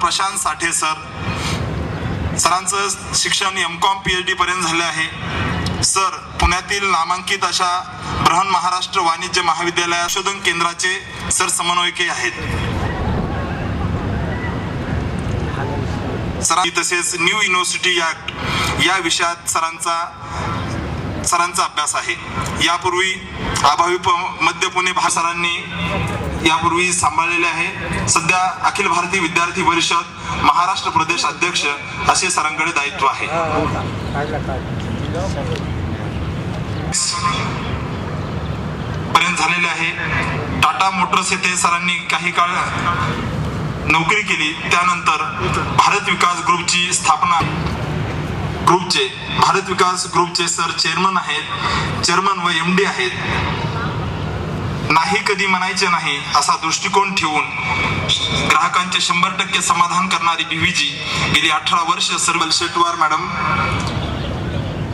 प्रशांत साठे sir. सरांचं शिक्षण M Com P H D पर्यंत झाले आहे. सर पुण्यातील नामांकित अशा ब्रहन महाराष्ट्र वाणिज्य महाविद्यालय संशोधन केंद्राचे सर समन्वयके आहेत. सरांनी तसेच न्यू युनिव्हर्सिटी ऍक्ट या विषयात सरांचा सरांचा अभ्यास आहे. यापूर्वी अभावी प- मध्य पुणे भा सरांनी यापूर्वी सांभाळलेले आहे. सध्या अखिल भारतीय विद्यार्थी परिषद महाराष्ट्र प्रदेश अध्यक्ष असे सरांकडे दायित्व आहे. पर्यंत झालेले आहे. टाटा मोटर्स येथे सरांनी काही काळ नोकरी केली. त्यानंतर भारत विकास ग्रुपची स्थापना ग्रुपचे भारत विकास ग्रुपचे सर चेअरमन आहेत. चेअरमन व एम डी आहेत. नाही कधी म्हणायचे नाही असा दृष्टिकोन ठेवून ग्राहकांचे शंभर टक्के समाधान करणारी बीव्हीजी गेली अठरा वर्ष सर्वल शेटवार मॅडम.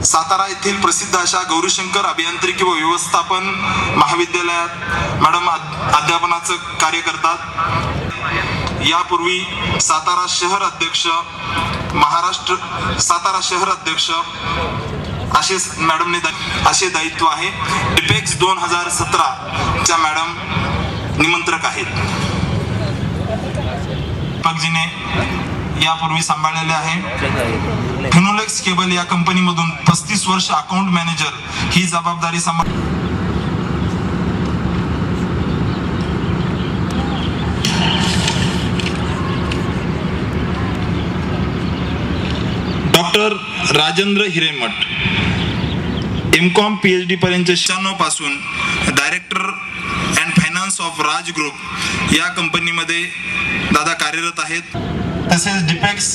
सातारा येथील प्रसिद्ध अशा गौरीशंकर अभियांत्रिकी व व्यवस्थापन महाविद्यालयात मॅडम अध्यापनाचं कार्य करतात. यापूर्वी सातारा शहर अध्यक्ष महाराष्ट्र सातारा शहर अध्यक्ष असे मॅडमने असे दायित्व आहे. डिपेक्स दोन हजार सतरा निमंत्रक आहेत. पगजीने यापूर्वी सांभाळलेले आहे. फिनोलेक्स केबल या कंपनीमधून पस्तीस वर्ष अकाउंट मॅनेजर ही जबाबदारी सांभाळ doctor Rajendra Hiremath M Com P H D पर्यंत शहाण्णवपासून director and of Raj group या कंपनीमध्ये दादा कार्यरत आहेत. तसेच डिपेक्स